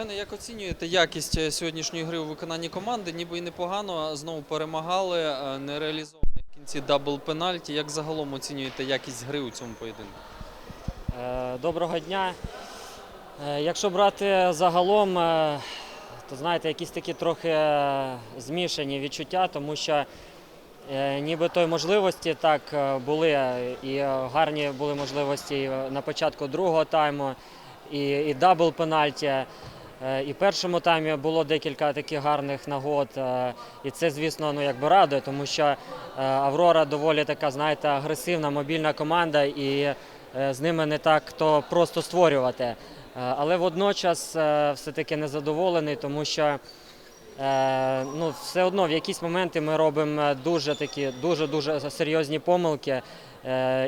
Євгене, як оцінюєте якість е, сьогоднішньої гри у виконанні команди? Ніби і непогано, знову перемагали, е, не реалізований в кінці дабл пенальті. Як загалом оцінюєте якість гри у цьому поєдинку? Е, Доброго дня. Якщо брати загалом, то знаєте, якісь такі трохи змішані відчуття, тому що ніби той можливості так були, і гарні були можливості на початку другого тайму, і, і дабл пенальті. Е, І в першому таймі було декілька таких гарних нагод. е, І це, звісно, ну якби радує, тому що е, Аврора доволі така, знаєте, агресивна, мобільна команда, і з ними не так то просто створювати. Але водночас все-таки незадоволений, тому що ну, все одно в якісь моменти ми робимо дуже такі дуже дуже серйозні помилки,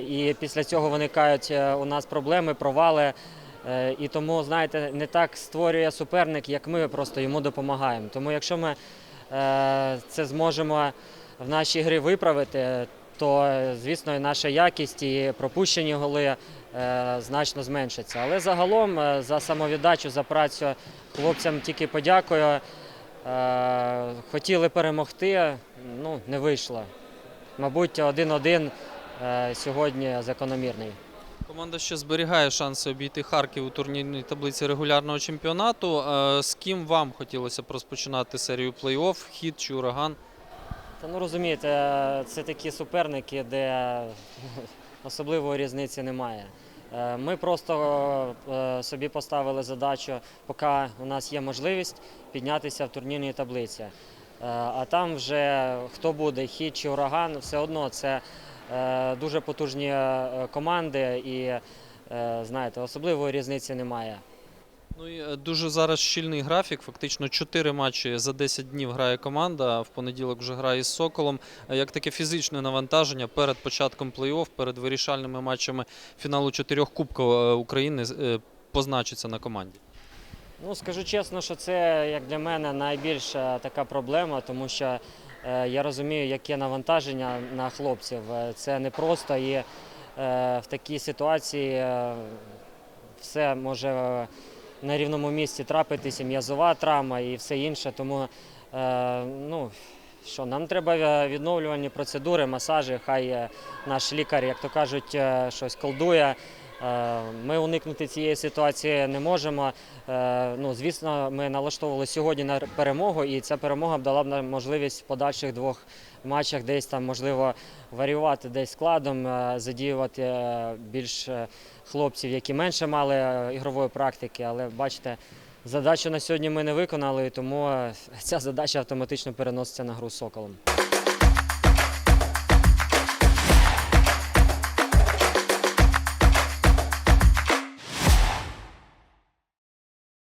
і після цього виникають у нас проблеми, провали. Е, І тому, знаєте, не так створює суперник, як ми просто йому допомагаємо. Тому якщо ми е, це зможемо в нашій грі виправити, то звісно наша якість і пропущені голи е, значно зменшаться. Але загалом за самовіддачу, за працю хлопцям тільки подякую. Хотіли перемогти, ну не вийшло. Мабуть, один-один сьогодні закономірний. Команда ще зберігає шанси обійти Харків у турнірній таблиці регулярного чемпіонату. Е, З ким вам хотілося б розпочинати серію плей-офф, хід чи ураган? Та ну розумієте, це такі суперники, де особливої різниці немає. Е, Ми просто е, собі поставили задачу, поки у нас є можливість піднятися в турнірній таблиці. А там вже хто буде, хід чи ураган, все одно це дуже потужні е, команди і е, знаєте, особливої різниці немає. Ну і е, дуже зараз щільний графік. Фактично 4 матчі за 10 днів грає команда. В понеділок вже грає з Соколом. Е, Як таке фізичне навантаження перед початком плей-офф, перед вирішальними матчами фіналу чотирьох Кубків е, України е, позначиться на команді. Ну, скажу чесно, що це як для мене найбільша така проблема, тому що е, я розумію, яке навантаження на хлопців. Е, Це непросто і е, в такій ситуації е, все може е, на рівному місці трапитися, м'язова травма і все інше. Тому е, ну, що, нам треба е, відновлювальні процедури, масажі, хай е, наш лікар, як то кажуть, е, щось колдує. Е, Ми уникнути цієї ситуації не можемо. Е, Ну, звісно, ми налаштовували сьогодні на перемогу, і ця перемога б дала б нам можливість в подальших двох матчах десь там можливо варіювати десь складом, е, задіювати більш хлопців, які менше мали ігрової практики. Але бачите, задачу на сьогодні ми не виконали, тому ця задача автоматично переноситься на гру соколом.